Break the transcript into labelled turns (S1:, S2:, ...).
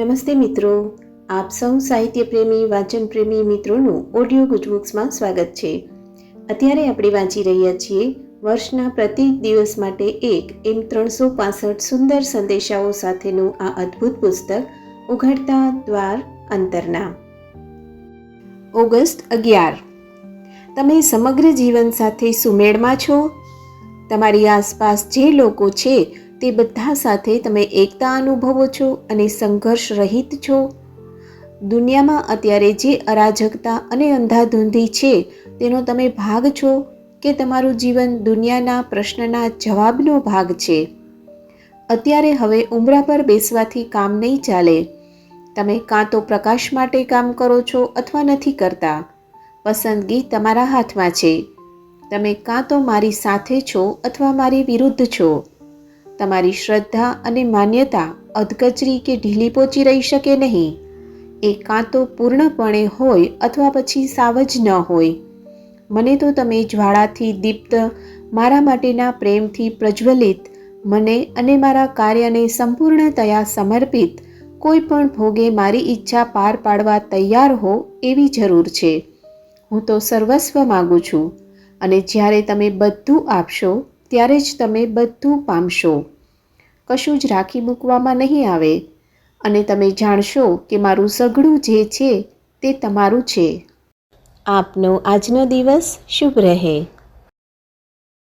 S1: નમસ્તે મિત્રો. આપ સૌ સાહિત્ય પ્રેમી વાંચન પ્રેમી મિત્રોનું ઓડિયો ગુજબુક્સમાં સ્વાગત છે. અત્યારે આપણે વાંચી રહ્યા છીએ વર્ષના પ્રત્યેક દિવસ માટે એક એમ ત્રણસો પાસઠ સુંદર સંદેશાઓ સાથેનું આ અદ્ભુત પુસ્તક, ઉઘડતા દ્વાર અંતરના. ઓગસ્ટ અગિયાર. તમે સમગ્ર જીવન સાથે સુમેળમાં છો? તમારી આસપાસ જે લોકો છે તે બધા સાથે તમે એકતા અનુભવો છો અને સંઘર્ષ રહિત છો. દુનિયામાં અત્યારે જે અરાજકતા અને અંધાધૂંધી છે, તેનો તમે ભાગ છો કે તમારું જીવન દુનિયાના પ્રશ્નના જવાબનો ભાગ છે. અત્યારે હવે ઉમરા પર બેસવાથી કામ નહીં ચાલે. તમે કાં તો પ્રકાશ માટે કામ કરો છો અથવા નથી કરતા. પસંદગી તમારા હાથમાં છે. તમે કાં તો મારી સાથે છો અથવા મારી વિરુદ્ધ છો. તમારી શ્રદ્ધા અને માન્યતા અધકચરી કે ઢીલી પોચી રહી શકે નહીં. એ કાં તો પૂર્ણપણે હોય અથવા પછી સાવ જ ન હોય. મને તો તમે જ્વાળાથી દીપ્ત, મારા માટેના પ્રેમથી પ્રજ્વલિત, મને અને મારા કાર્યને સંપૂર્ણતયા સમર્પિત, કોઈ પણ ભોગે મારી ઈચ્છા પાર પાડવા તૈયાર હો એવી જરૂર છે. હું તો સર્વસ્વ માગું છું અને જ્યારે તમે બધું આપશો ત્યારે જ તમે બધું પામશો. કશું જ રાખી મૂકવામાં નહીં આવે. અને તમે જાણશો કે મારું સઘળું જે છે તે તમારું છે. આપનો આજનો દિવસ શુભ રહે.